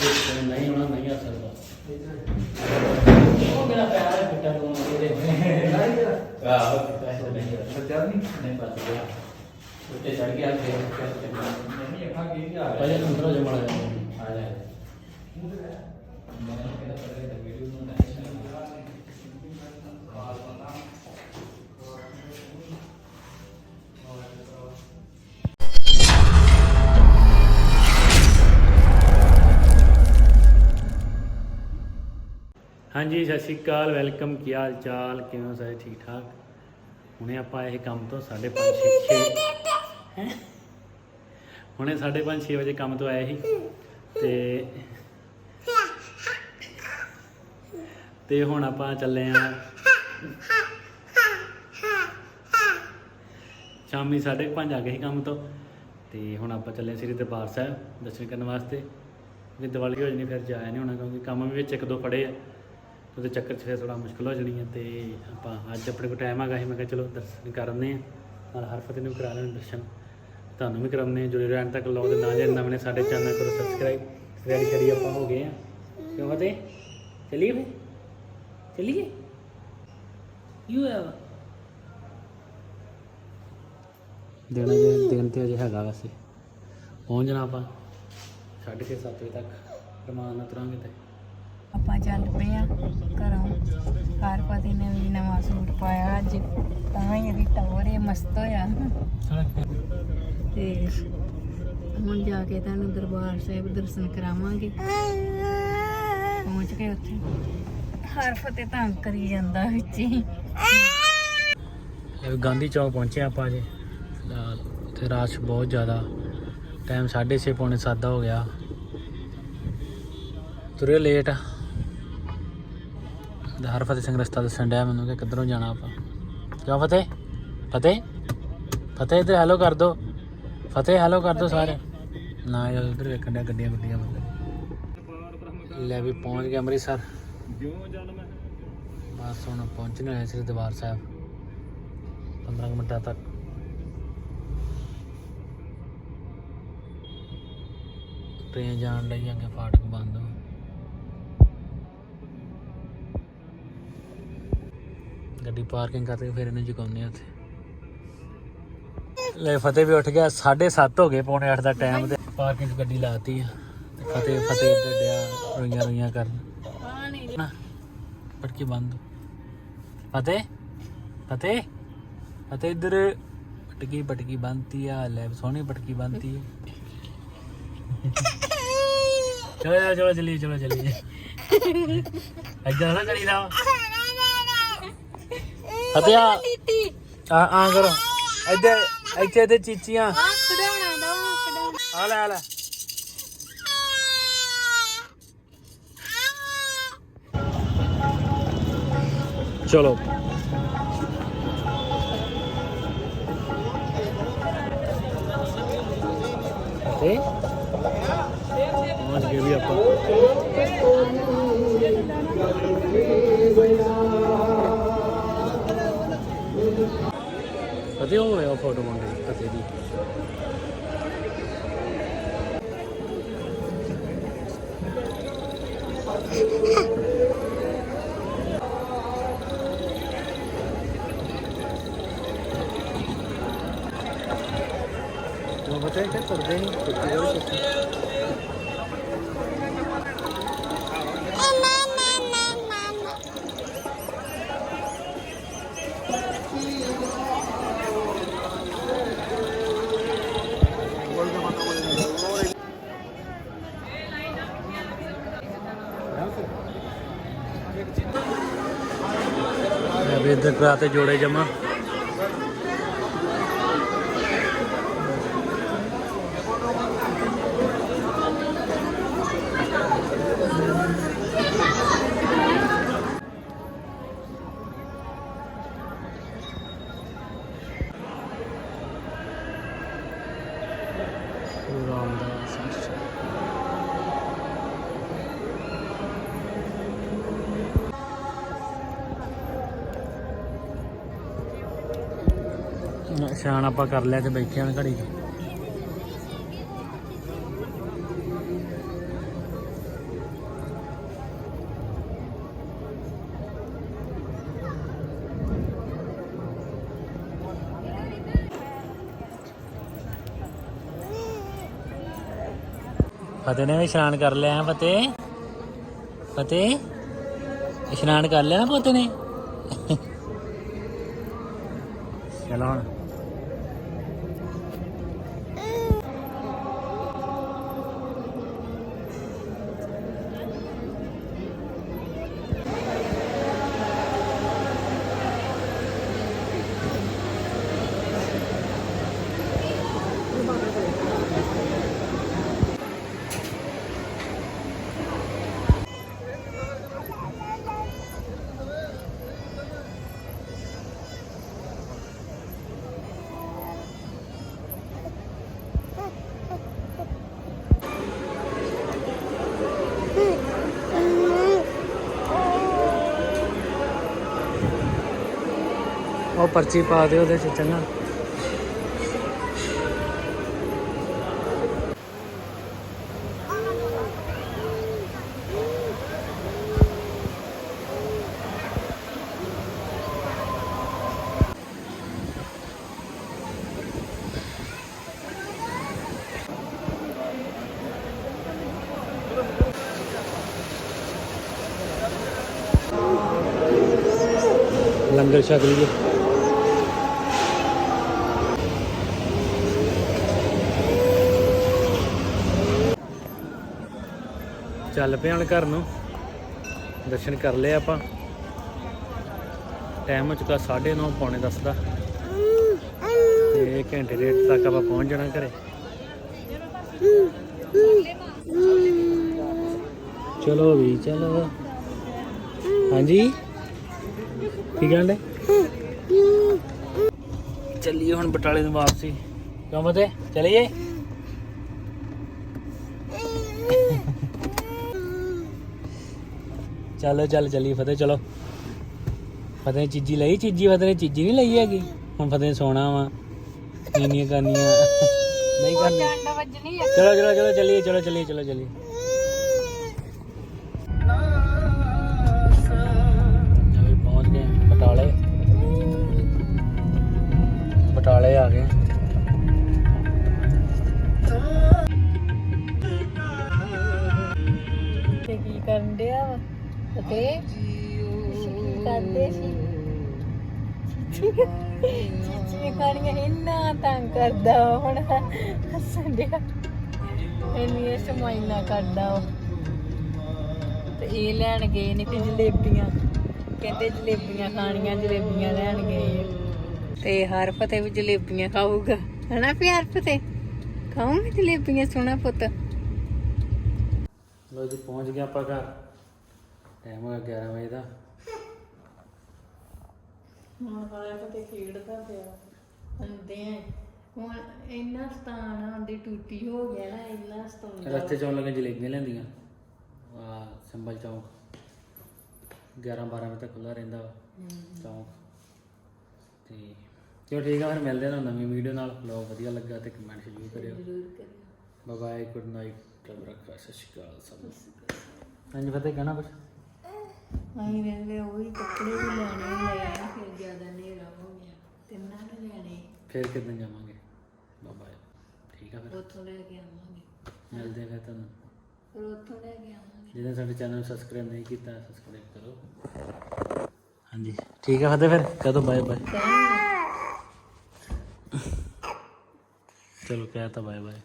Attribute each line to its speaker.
Speaker 1: ਦੇਖੋ ਨਹੀਂ ਹੋਣਾ ਨਹੀਂ ਆ ਸਕਦਾ। ਉਹ ਮੇਰਾ ਪੈਰ ਹੈ ਫਿੱਟਾ ਤੋਂ ਉਹਦੇ ਆਹ ਪੈਸੇ ਨਹੀਂ
Speaker 2: ਸੱਚਾ ਨਹੀਂ
Speaker 1: ਨਹੀਂ ਪਤਾ ਗਿਆ। ਉੱਤੇ ਚੜ ਗਿਆ ਫਿਰ ਫਿਰ
Speaker 2: ਨਹੀਂ ਅੱਖਾਂ ਕੀ ਆ
Speaker 1: ਪਹਿਲੇ ਅੰਦਰੋਂ ਜਮਾ ਆ। ਜਾ। ਆ ਜਾ ਹਾਂਜੀ, ਸਤਿ ਸ਼੍ਰੀ ਅਕਾਲ, ਵੈਲਕਮ, ਕੀ ਹਾਲ ਚਾਲ, ਕਿਵੇਂ ਹੋ ਸਾਰੇ ਠੀਕ ਠਾਕ? ਹੁਣੇ ਆਪਾਂ ਇਹ ਕੰਮ ਤੋਂ 5:30 6 ਹੈ? ਹੁਣੇ 5:30 6 ਵਜੇ ਕੰਮ ਤੋਂ ਆਏ ਸੀ। ਤੇ ਤੇ ਹੁਣ ਆਪਾਂ ਚੱਲੇ ਆ ਸ਼ਾਮੀ 5:30 ਆ ਗਏ ਸੀ ਕੰਮ ਤੋਂ। ਤੇ ਹੁਣ ਆਪਾਂ ਚੱਲੇ ਸ੍ਰੀ ਦਰਬਾਰ ਸਾਹਿਬ ਦਰਸ਼ਨ ਕਰਨ ਵਾਸਤੇ। ਜੇ ਦੀਵਾਲੀ ਹੋ ਜਣੀ ਫਿਰ ਜਾਇਆ ਨਹੀਂ ਹੋਣਾ, ਕਿਉਂਕਿ ਕੰਮ ਵੀ ਵਿੱਚ ਇੱਕ ਦੋ ਫੜੇ ਆ। ਉਹਦੇ ਚੱਕਰ 'ਚ ਫਿਰ ਥੋੜਾ ਮੁਸ਼ਕਲ ਹੋ ਜਾਣੀ ਹੈ ਤੇ ਆਪਾਂ ਅੱਜ ਆਪਣੇ ਕੋਲ ਟਾਈਮ ਹੈਗਾ ਸੀ, ਮੈਂ ਕਿਹਾ ਚਲੋ ਦਰਸ਼ਨ ਕਰਨੇ ਆ। ਨਾਲ ਹਰ ਫਤਿਹ ਨੂੰ ਕਰਾ ਲੈਣ ਦਰਸ਼ਨ। ਤੁਹਾਨੂੰ ਵੀ ਕਰਾਉਣੇ ਆ, ਜੁੜੇ ਰਹਿਣ ਤੱਕ ਲੋਕ ਦੇ ਨਾਲ ਜੇ ਨਵੇਂ ਨੇ ਸਾਡੇ ਚੈਨਲ ਕਰੋ ਸਬਸਕ੍ਰਾਈਬ ਰੈਡੀ ਸ਼ਰੀ ਆਪਾਂ ਹੋ ਗਏ ਆ। ਕਿਉਂ ਤੇ ਚਲੀਏ ਫਿਰ? ਚਲੀਏ? ਯੂ ਆ ਦਿਨ ਜੇ ਦਿਨ ਤੇ ਅਜੇ ਹੈਗਾ ਵੈਸੇ। ਪਹੁੰਚ ਜਾਣਾ ਆਪਾਂ। 6:30 7 ਵਜੇ ਤੱਕ। ਰਮਾਨ ਨਾਲ ਤੁਰਾਂਗੇ ਤੇ।
Speaker 3: ਆਪਾਂ ਚੱਲ ਪਏ ਆ ਘਰੋਂ। ਹਰ ਪਤੀ ਨੇ ਵੀ ਨਵਾਂ ਸੂਟ ਪਾਇਆ ਅੱਜ। ਤਾਂ ਹੀ ਇਹਦੀ ਟੌਰੇ ਮਸਤ ਹੋਇਆ। ਤੇ ਹੁਣ ਜਾ ਕੇ ਤੁਹਾਨੂੰ ਦਰਬਾਰ ਸਾਹਿਬ ਦਰਸ਼ਨ ਕਰਾਵਾਂਗੇ। ਪਹੁੰਚ ਕੇ ਉੱਥੇ। ਹਰ ਫਤਿਹ ਤੰਗ ਕਰੀ ਜਾਂਦਾ ਵਿੱਚ ਹੀ।
Speaker 1: ਗਾਂਧੀ ਚੌਕ ਪਹੁੰਚੇ ਆਪਾਂ ਅਜੇ। ਉੱਥੇ ਰਸ਼ ਬਹੁਤ ਜ਼ਿਆਦਾ। ਟਾਈਮ 6:30 ਪੌਣੇ 7 ਦਾ ਹੋ ਗਿਆ। ਤੁਰੇ ਲੇਟ ਆ। ਹਰ ਫਤਿਹ ਸਿੰਘ ਰਸਤਾ ਦੱਸਣ ਡਿਆ ਮੈਨੂੰ ਕਿ ਕਿੱਧਰੋਂ ਜਾਣਾ ਆਪਾਂ। ਕਿਉਂ ਫਤਿਹ? ਫਤਿਹ? ਫਤਿਹ ਇੱਧਰ ਹੈਲੋ ਕਰ ਦੋ ਫਤਿਹ ਹੈਲੋ ਕਰ ਦੋ ਸਾਰੇ। ਨਾ ਯਾਰ ਉਧਰ ਵੇਖਣ ਡਿਆ ਗੱਡੀਆਂ ਗੱਡੀਆਂ ਮਤਲਬ ਲੈ ਵੀ ਪਹੁੰਚ ਗਏ ਅੰਮ੍ਰਿਤਸਰ। ਬਸ ਹੁਣ ਪਹੁੰਚਣੇ ਹੋਏ ਸ੍ਰੀ ਦਰਬਾਰ ਸਾਹਿਬ। 15 ਕੁ ਮਿੰਟਾਂ ਤੱਕ। ਟ੍ਰੇਨ ਜਾਣ ਲਈ ਅੱਗੇ ਫਾਟਕ ਬੰਦ। ਹੋ ਗੱਡੀ ਪਾਰਕਿੰਗ ਕਰਕੇ ਫਿਰ ਇਹਨੂੰ ਚੁਕਾਉਂਦੇ ਆ ਉੱਥੇ। ਲੈ, ਫਤਿਹ ਵੀ ਉੱਠ ਗਿਆ 7:30 ਹੋ ਗਏ, ਪੌਣੇ 8 ਦਾ ਟਾਈਮ ਤੇ। ਪਾਰਕਿੰਗ 'ਚ ਗੱਡੀ ਲਾਤੀ ਆ, ਤੇ ਫਤਿਹ ਫਤਿਹ ਇੱਧਰ ਡਿਆ, ਰੋਈਆਂ ਰੋਈਆਂ ਕਰਨ। ਪਟਕੀ ਬੰਦ। ਫਤਿਹ ਫਤਿਹ ਫਤਿਹ ਇੱਧਰ। ਪਟਕੀ ਪਟਕੀ ਬੰਦਤੀ ਆ, ਲੈ, ਸੋਹਣੀ ਪਟਕੀ ਬੰਦਤੀ ਹੈ ਚਲੋ ਚਲੋ ਚਲੀ, ਚਲੀਏ, ਚਲੋ, ਚਲੀਏ। ਅੱਜਾ ਨਾ ਕਰੀਦਾ ਵਾ। ਫਤਿਹ ਆ ਆ ਕਰੋ। ਇੱਧਰ ਇੱਥੇ ਤੇ ਚੀਚੀਆਂ।
Speaker 3: ਦਾ
Speaker 1: ਆ ਲੈ ਆ ਲੈ। ਚਲੋ। ਤੇ ਪਹੁੰਚ ਗਏ ਵੀ ਆਪਾਂ। അതേയോളം എയർപോർട്ട് കൊണ്ട് ഇപ്പത്തേരി बताया क्या कर देंगे ਦੰਦਰਾ ਤੇ ਜੋੜੇ ਜਮਾ। ਇਸ਼ਨਾਨ ਆਪਾਂ ਕਰ ਲਿਆ ਤੇ ਬੈਠੇ ਹਾਂ ਘੜੀ ਫਤਿਹ ਨੇ ਵੀ ਇਸ਼ਨਾਨ ਕਰ ਲਿਆ ਫਤਿਹ। ਫਤਿਹ ਇਸ਼ਨਾਨ ਕਰ ਲਿਆ ਨਾ ਫਤਿਹ ਨੇ? ਚਲੋ ਹੁਣ। ਉਹ ਪਰਚੀ ਪਾ ਦਿਓ ਉਹਦੇ ਚ ਚੰਗਾ। ਲੰਗਰ ਛਕ ਲਈਏ। ਚੱਲ ਪਏ ਹੁਣ ਘਰ ਨੂੰ। ਦਰਸ਼ਨ ਕਰ ਲਏ ਆਪਾਂ। ਟਾਈਮ ਹੋ ਚੁੱਕਾ 9:30 ਪੌਣੇ 10 ਦਾ। ਤੇ ਘੰਟੇ ਡੇਢ ਤੱਕ ਆਪਾਂ ਪਹੁੰਚ ਜਾਣਾ ਘਰੇ। ਚਲੋ ਵੀ, ਚਲੋ। ਹਾਂਜੀ? ਕੀ ਕਹਿੰਦੇ ਚੱਲੀਏ ਹੁਣ ਬਟਾਲੇ ਨੂੰ ਵਾਪਸੀ। ਕਿਉਂ ਬਤੇ ਚਲੀਏ? ਚਲੋ ਚੱਲ ਚੱਲੀਏ ਫਤਿਹ ਚਲੋ। ਫਤਿਹ ਨੇ ਚੀਜੀ ਲਈ? ਚੀਜੀ ਫਤਿਹ ਨੇ ਚੀਜੀ ਨਹੀਂ ਲਈ ਹੈਗੀ? ਹੁਣ ਫਤਿਹ ਨੇ ਸੋਣਾ ਵਾ। ਨੀਨੀਆਂ ਕਰਨੀਆਂ। ਨਹੀਂ ਕਰਨੀ ਚਲੋ ਚਲੋ ਚਲੋ ਚੱਲੀਏ ਚਲੋ ਚੱਲੀਏ ਚਲੋ ਚੱਲੀਏ।
Speaker 3: ਚੀਚੀ ਖਾਣੀਆਂ ਇੰਨਾ ਤੰਗ ਕਰਦਾ ਵਾ ਹੁਣ। ਹੱਸਣ ਡਿਆ। ਇੰਨੀ ਸਮਾਈਨਾ ਕਰਦਾ ਵਾ। ਤੇ ਇਹ ਲੈਣ ਗਏ ਨੇ ਤੇ ਜਲੇਬੀਆਂ। ਕਹਿੰਦੇ ਜਲੇਬੀਆਂ ਖਾਣੀਆਂ, ਜਲੇਬੀਆਂ ਲੈਣ ਗਏ। ਤੇ ਹਰ ਫਤੇ ਵੀ ਜਲੇਬੀਆਂ ਖਾਊਗਾ। ਹਨਾ ਪਿਆਰ ਫਤੇ ਖਾਉਂਗੇ ਜਲੇਬੀਆਂ ਸੋਹਣਾ ਪੁੱਤ।
Speaker 1: ਲੋ ਜੀ, ਪਹੁੰਚ ਗਏ ਆਪਾਂ ਘਰ। ਟਾਈਮ ਹੋ ਗਿਆ 11 ਵਜੇ ਦਾ।
Speaker 3: ਹੁਣ ਵਾਲਾ ਫਤੇ ਖੇਡਦਾ ਪਿਆ। ਹੁੰਦੇ ਆ। ਹੁਣ ਇੰਨਾ ਸਤਾਨ ਆਂਦੀ ਟੂਟੀ ਹੋ ਗਿਆ ਨਾ ਇੰਨਾ ਸਤਾਉਂਦਾ।
Speaker 1: ਰਸਤੇ ਚੋਂ ਲੱਗੇ ਜਲੇਬੀਆਂ ਲੈਂਦੀਆਂ। ਆ ਸੰਭਲ ਚੌਂਕ। 11 12 ਵਜੇ ਤੱਕ ਖੁੱਲਾ ਰਹਿੰਦਾ ਵਾ। ਚੌਂਕ। ਤੇ ਚਲੋ ਠੀਕ ਆ ਫਿਰ ਮਿਲਦੇ ਹਾਂ ਤੁਹਾਨੂੰ ਨਵੀਂ ਵੀਡੀਓ ਨਾਲ। ਵਲੌਗ ਵਧੀਆ ਲੱਗਾ ਤੇ ਕਮੈਂਟ ਜ਼ਰੂਰ ਕਰਿਓ
Speaker 3: ਜ਼ਰੂਰ ਕਰਿਓ।
Speaker 1: ਬਾਏ ਬਾਏ ਗੁੱਡ ਨਾਈਟ ਰੱਬ ਰੱਖਾ ਸਤਿ ਸ਼੍ਰੀ ਅਕਾਲ ਸਭ ਨੂੰ। ਹਾਂਜੀ ਫਤਿਹ ਕਹਿਣਾ ਕੁਛ?
Speaker 3: ਅਸੀਂ ਵੇਲੇ ਉਹ ਕੱਪੜੇ ਵੀ ਲੈਣੇ ਲਏ ਆ। ਫਿਰ ਜ਼ਿਆਦਾ ਹਨੇਰਾ ਹੋ ਗਿਆ। ਤਿੰਨਾਂ ਨੇ ਲੈਣੇ।
Speaker 1: ਫਿਰ ਕਿੱਦਾਂ ਜਾਵਾਂਗੇ? ਬਾਏ ਠੀਕ ਆ ਫਿਰ?
Speaker 3: ਉੱਥੋਂ ਲੈ ਕੇ ਆਵਾਂਗੇ।
Speaker 1: ਮਿਲਦੇ ਫਿਰ ਤੁਹਾਨੂੰ।
Speaker 3: ਫਿਰ ਉੱਥੋਂ ਲੈ ਕੇ ਆਵਾਂਗੇ।
Speaker 1: ਜਿਹਨੇ ਸਾਡੇ ਚੈਨਲ ਨੂੰ ਸਬਸਕ੍ਰਾਈਬ ਨਹੀਂ ਕੀਤਾ ਸਬਸਕ੍ਰਾਈਬ ਕਰੋ। ਹਾਂਜੀ ਠੀਕ ਆ ਫਤਿਹ ਫਿਰ। ਕਦੋਂ? Bye bye. ਚਲੋ ਕਹਿ ਤਾ ਬਾਏ ਬਾਏ।